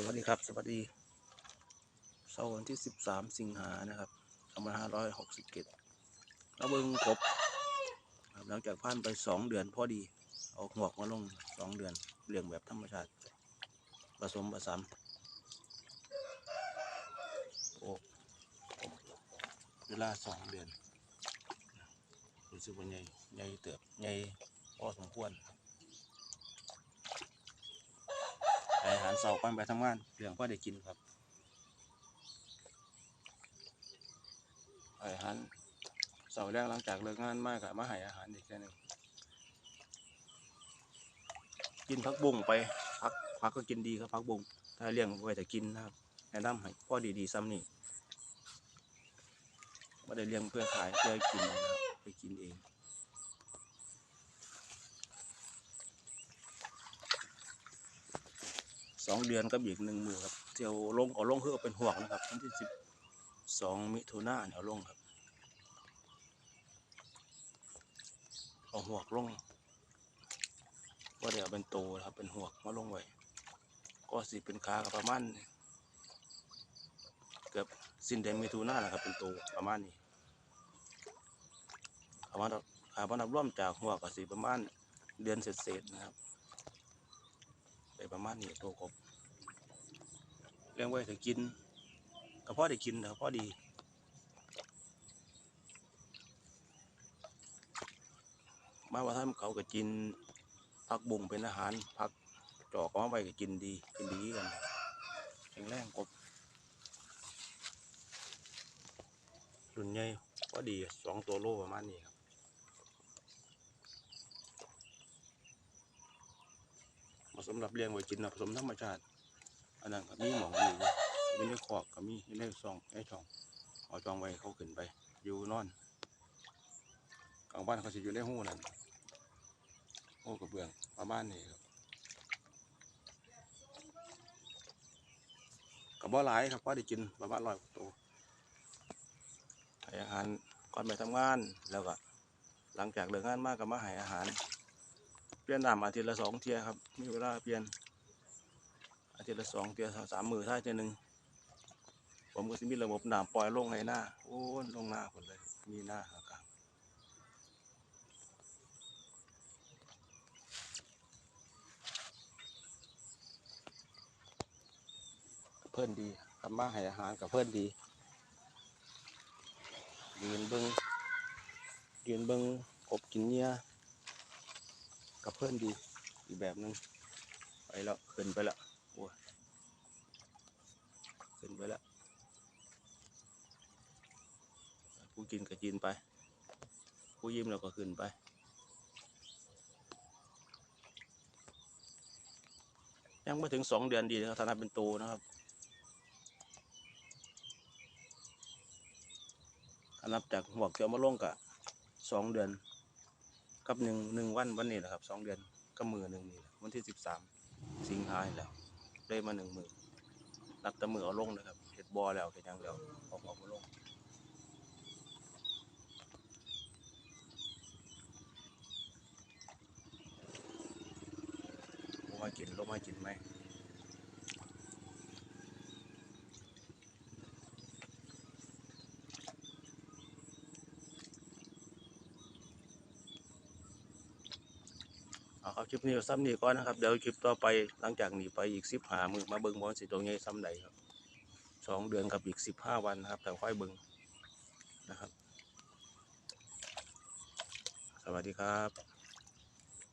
สวัสดีครับ สวัสดีเสาร์วันที่ 13 สิงหานะครับ2567เราเบิ่งกบครบหลังจากผ่านไป 2 เดือนพอดีเอาหงอกมาลง 2 เดือนเลี้ยงแบบธรรมชาติ ผสมผสานโอ้เวลา 2 เดือนรู้สึกว่าใหญ่ใหญ่เติบใหญ่พอสมควรครับให้อาหารเสาก่อนไปทำงานเรื่องพ่อได้กินครับอาหารเสาแรกหลังจากเลิกงานมากอะมาให้อาหารอีกแค่นึงกินพักบุ้งไปพักพักก็กินดีครับพักบุ้งถ้าเลี้ยงไว้แต่กินนะครับแนะนำให้พ่อดีๆซ้ำนี่ไม่ได้เลี้ยงเพื่อขายเพื่อกินนะครับไปกินเอง สองเดือนกับอีกหนึ่งมือครับเที่ยวลงเอาลงคือเอเป็นห่วกนะครับวันที่สิบสองมิถุนายนเอาลงครับเอาหวกลงว่าเดี๋ยวเป็นโตนะครับเป็นหวกมาลงไว้ก็สิเป็นขากับประมาณเกือบสิ้นเดือนมิถุนายนนะครับเป็นโตประมาณนี้ขามานับขามานับร่วมจากหัวกับสีประมาณเดือนเศษๆนะครับ ได้ประมาณนี้ตัวกบเลี้ยงไว้ถ้ากินก็พอได้กินนะพอดีมาว่าท่านเขาก็กินผักบุ้งเป็นอาหารผักจอกก็มาไว้ก็กินดีกินดีกันแข็งแรงกบรุ่นใหญ่พอดีสองตัวโลประมาณนี้ครับมา สำหรับเลี้ยงไว้กินนะผสมธรรมชาติ อันนั้นก็มีหมองอยู่อยู่มีในคอกก็มีมีในซองในช่องเอาจองไว้เขาขึ้นไป อยู่นอนกลางบ้านเขาสิอยู่ในหูนั่นหูกระเบื้องประมาณนี้ครับกับบ่หลายครับพอได้กินประมาณร้อยตัวให้อาหารก่อนไปทำงานแล้วก็หลังจากเลิกงานมากก็มาให้อาหาร ปลี่ยนน้ำอาทิตย์ละสองเที่ยครับ มีเวลาเปลี่ยน อาทิตย์ละสองเตียสามมือท่าเทียหนึ่งผมก็สิมีระบบน้ำปล่อยลงในหน้าโอ้ลงหน้าคนเลย มีหน้าอากลางเพื่อนดีทำมาให้อาหารกับเพื่อนดียืนเบิงยืนเบิงกบกินเนี้ยับเพื่อนดีอีกแบบหนึงไปแล้วขึ้นไปแล้วโอ้ขึ้นไปแล้วผู้กินก็กินไป ผู้ยิ้มเราก็ขึ้นไปยังไม่ถึงสองเดือนดีนะครับธนาเป็นโตนะครับนับจากหัวเกี่ยวมาลงกะสองเดือน กับหนึ่งหนึ่งวันวันนี้แหละครับสองเดือนก็มือหนึ่งนี่แหละวันที่สิบสามสิงหาแล้วได้มาหนึ่งหมื่นับแต่มือเอาลงนะครับเห็ดบอแล้วเห็ดยังแล้วเอาออกมาลงลงมากินลงมากินไหม เอาครับคลิปนี้ซ้ำนี่ก่อนนะครับ เดี๋ยวคลิปต่อไปหลังจากนี้ไปอีกสิบหามือมาเบิ้งบอลสิตรงนี้ซ้ำใดครับสองเดือนกับอีกสิบห้าวันนะครับแต่ค่อยเบิ้งนะครับ สวัสดีครับ